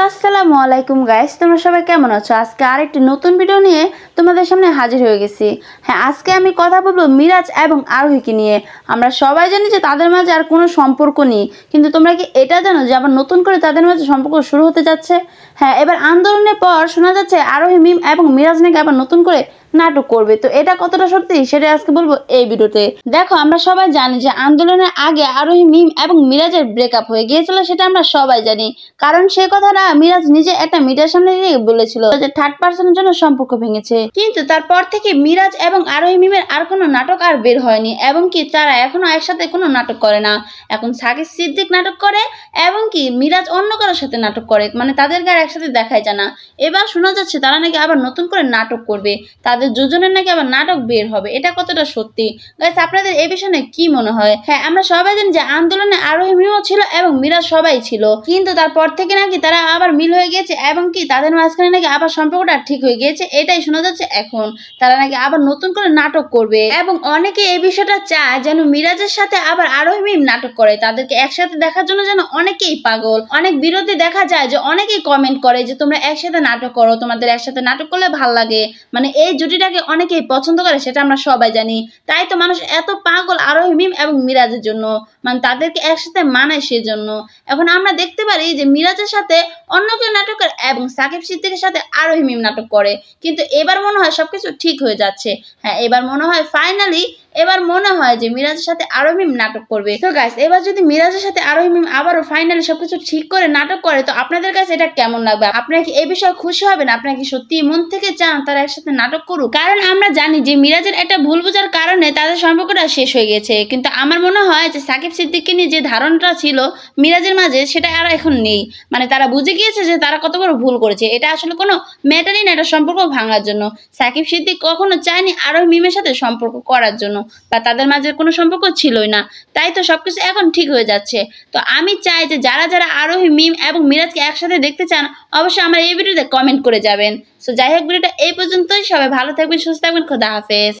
Hello আসসালামু আলাইকুম guys তোমরা সবাই কেমন আছো? আজকে আরেকটি নতুন ভিডিও নিয়ে তোমাদের সামনে হাজির হয়ে গেছি। হ্যাঁ আজকে আমি কথা বলব মিরাজ এবং আরোহীকে নিয়ে। আমরা সবাই জানি যে তাদের মাঝে আর কোনো সম্পর্ক নেই। কিন্তু তোমরা কি এটা জানো যে আবার নতুন করে তাদের মাঝে সম্পর্ক শুরু হতে যাচ্ছে? হ্যাঁ এবার আন্দোলনের পর শোনা যাচ্ছে আরোহী মিম এবং মিরাজ নাকি আবার নতুন করে নাটক করবে। তো এটা কতটা সত্যি সেটা আজকে বলব এই ভিডিওতে। দেখো, আমরা সবাই জানি যে আন্দোলনের আগে আরোহী মিম এবং মিরাজের ব্রেকআপ হয়ে গিয়েছিল সেটা আমরা সবাই জানি। কারণ সে কথাটা মিরাজ নিজে একটা মিডিয়ার সামনে গিয়ে বলেছিল যে থার্ড পার্সনের জন্য সম্পর্ক ভেঙেছে। কিন্তু তারপর থেকে মিরাজ এবং আরোহী মিমের আর কোনো নাটক আর বের হয়নি, এবং কি তারা এখনও একসাথে কোনো নাটক করে না। এখন সাকিব সিদ্দিক নাটক করে এবং কি মিরাজ অন্য কারোর সাথে নাটক করে মানে তাদেরকে আর একসাথে দেখাই যায় না। এবার শোনা যাচ্ছে তারা নাকি আবার নতুন করে নাটক করবে। তাদের দুজনের নাকি আবার নাটক বের হবে? এটা কতটা সত্যি? গাইস আপনাদের এই বিষয়ে কি মনে হয়? হ্যাঁ আমরা সবাই জানি যে আন্দোলনে আরোহী মিমও ছিল এবং মিরাজ সবাই ছিল। কিন্তু তারপর থেকে নাকি তারা আবার মিল হয়ে গিয়েছে এবং কি তাদের মাঝখানে নাকি আবার সম্পর্কটা ঠিক হয়ে গিয়েছে, এটাই শোনা যাচ্ছে এখন। তারা নাকি আবার নতুন করে নাটক করবে। এবং অনেকে এই বিষয়টা চায় যেন মিরাজের সাথে আবার আরোহী মিম নাটক করে। তাদেরকে একসাথে দেখার জন্য যেন অনেকেই পাগল। অনেক বিরোধী দেখা যায় যে অনেকেই কমেন্ট করে যে তোমরা একসাথে নাটক করো, তোমাদের একসাথে নাটক করলে ভালো লাগে। মানে এই জুটিটাকে অনেকেই পছন্দ করে, সেটা আমরা সবাই জানি। তাই তো মানুষ এত পাগল, আরোহী মিম এবং মিরাজের জন্য। মানে তাদেরকে একসাথে মানায় সেজন্য। এখন আমরা দেখতে পারি যে মিরাজের সাথে অন্য কেউ নাটকের এবং সাকিব সিদ্দিকের সাথে আরোহী মিম নাটক করে। কিন্তু এবার মনে হয় সবকিছু ঠিক হয়ে যাচ্ছে। হ্যাঁ এবার মনে হয় ফাইনালি এবার মনে হয় যে মিরাজের সাথে আরও মিম নাটক করবে। তো গাইস এবার যদি মিরাজের সাথে আরও মিম আবারও ফাইনালি সবকিছু ঠিক করে নাটক করে, তো আপনাদের কাছে এটা কেমন লাগবে? আপনারা কি এই বিষয়ে খুশি হবেন? আপনারা কি সত্যি মন থেকে চান তারা একসাথে নাটক করুক? কারণ আমরা জানি যে মিরাজের একটা ভুল বোঝার কারণে তাদের সম্পর্কটা শেষ হয়ে গেছে। কিন্তু আমার মনে হয় যে সাকিব সিদ্দিককে নিয়ে যে ধারণাটা ছিল মিরাজের মাঝে, সেটা আর এখন নেই। মানে তারা বুঝে গিয়েছে যে তারা কত বড় ভুল করেছে। এটা আসলে কোনো ম্যাটারই না, এটা সম্পর্ক ভাঙার জন্য। সাকিব সিদ্দিক কখনো চায়নি আরও মিমের সাথে সম্পর্ক করার জন্য। বা তাদের মাঝে কোনো সম্পর্ক ছিলই না। তাই তো সব কিছু এখন ঠিক হয়ে যাচ্ছে। তো আমি চাই যে যারা যারা আরোহী, মিম এবং মিরাজকে একসাথে দেখতে চান, অবশ্যই আমার এই ভিডিওতে কমেন্ট করে যাবেন। সো যাই হোক, ভিডিওটা এই পর্যন্তই। সবাই ভালো থাকবেন, সুস্থ থাকবেন। খোদা হাফেজ।